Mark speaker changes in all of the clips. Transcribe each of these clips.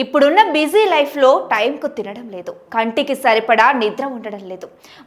Speaker 1: ఇప్పుడున్న బిజీ లైఫ్లో టైంకు తినడం లేదు. కంటికి సరిపడా నిద్ర ఉండడం లేదు.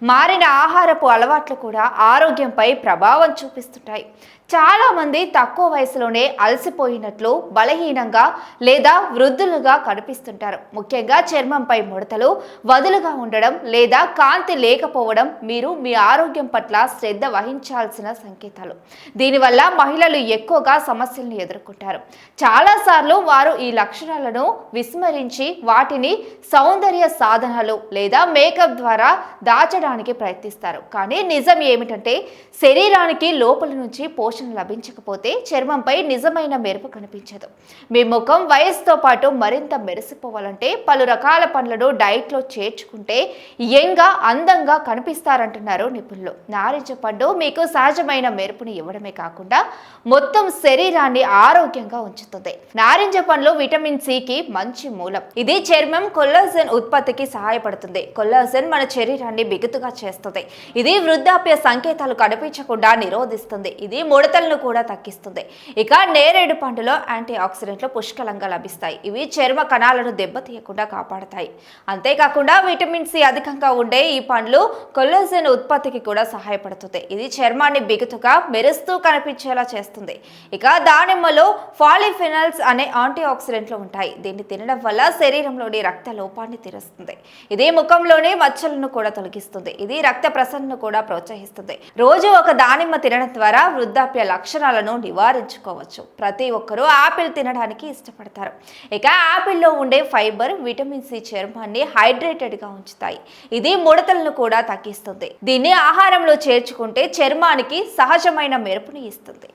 Speaker 1: మారిన ఆహారపు అలవాట్లు కూడా ఆరోగ్యంపై ప్రభావం చూపిస్తుంటాయి. చాలామంది తక్కువ వయసులోనే అలసిపోయినట్లు బలహీనంగా లేదా వృద్ధులుగా కనిపిస్తుంటారు. ముఖ్యంగా చర్మంపై ముడతలు వదులుగా ఉండడం లేదా కాంతి లేకపోవడం మీరు మీ ఆరోగ్యం పట్ల శ్రద్ధ వహించాల్సిన సంకేతాలు. దీనివల్ల మహిళలు ఎక్కువగా సమస్యలను ఎదుర్కొంటారు. చాలాసార్లు వారు ఈ లక్షణాలను విస్మరించి వాటిని సౌందర్య సాధనాలు లేదా మేకప్ ద్వారా దాచడానికి ప్రయత్నిస్తారు. కానీ నిజం ఏమిటంటే శరీరానికి లోపల నుంచి పోషణ లభించకపోతే చర్మంపై నిజమైన మెరుపు కనిపించదు. మీ ముఖం వయసుతో పాటు మరింత మెరిసిపోవాలంటే పలు రకాల పనులను డైట్లో చేర్చుకుంటే యంగా అందంగా కనిపిస్తారంటున్నారు నిపుణులు. నారింజ పండు మీకు సహజమైన మెరుపుని ఇవ్వడమే కాకుండా మొత్తం శరీరాన్ని ఆరోగ్యంగా ఉంచుతుంది. నారింజ పండ్లు విటమిన్ సికి మంచి మూలం. ఇది చర్మం కొల్లాజన్ ఉత్పత్తికి సహాయపడుతుంది. కొల్లాజన్ మన శరీరాన్ని బిగుతుగా చేస్తుంది. ఇది వృద్ధాప్య సంకేతాలు కనిపించకుండా నిరోధిస్తుంది. ఇది ముడతలను కూడా తగ్గిస్తుంది. ఇక నేరేడు పండులో యాంటీ ఆక్సిడెంట్లు పుష్కలంగా లభిస్తాయి. ఇవి చర్మ కణాలను దెబ్బతీయకుండా కాపాడతాయి. అంతేకాకుండా విటమిన్ సి అధికంగా ఉండే ఈ పండ్లు కొల్లాజన్ ఉత్పత్తికి కూడా సహాయపడుతుంది. ఇది చర్మాన్ని బిగుతుగా మెరుస్తూ కనిపించేలా చేస్తుంది. ఇక దానిమ్మలో ఫాలిఫినల్స్ అనే యాంటీ ఆక్సిడెంట్లు ఉంటాయి. దీన్ని తినడం వల్ల శరీరంలోని రక్త లోపాన్ని తీరుస్తుంది. ఇది ముఖంలోని మచ్చలను కూడా తొలగిస్తుంది. ఇది రక్త ప్రసరణను కూడా ప్రోత్సహిస్తుంది. రోజు ఒక దానిమ్మ తినడం ద్వారా వృద్ధాప్య లక్షణాలను నివారించుకోవచ్చు. ప్రతి ఒక్కరూ ఆపిల్ తినడానికి ఇష్టపడతారు. ఇక ఆపిల్లో ఉండే ఫైబర్ విటమిన్ సి చర్మాన్ని హైడ్రేటెడ్గా ఉంచుతాయి. ఇది ముడతలను కూడా తగ్గిస్తుంది. దీన్ని ఆహారంలో చేర్చుకుంటే చర్మానికి సహజమైన మెరుపుని ఇస్తుంది.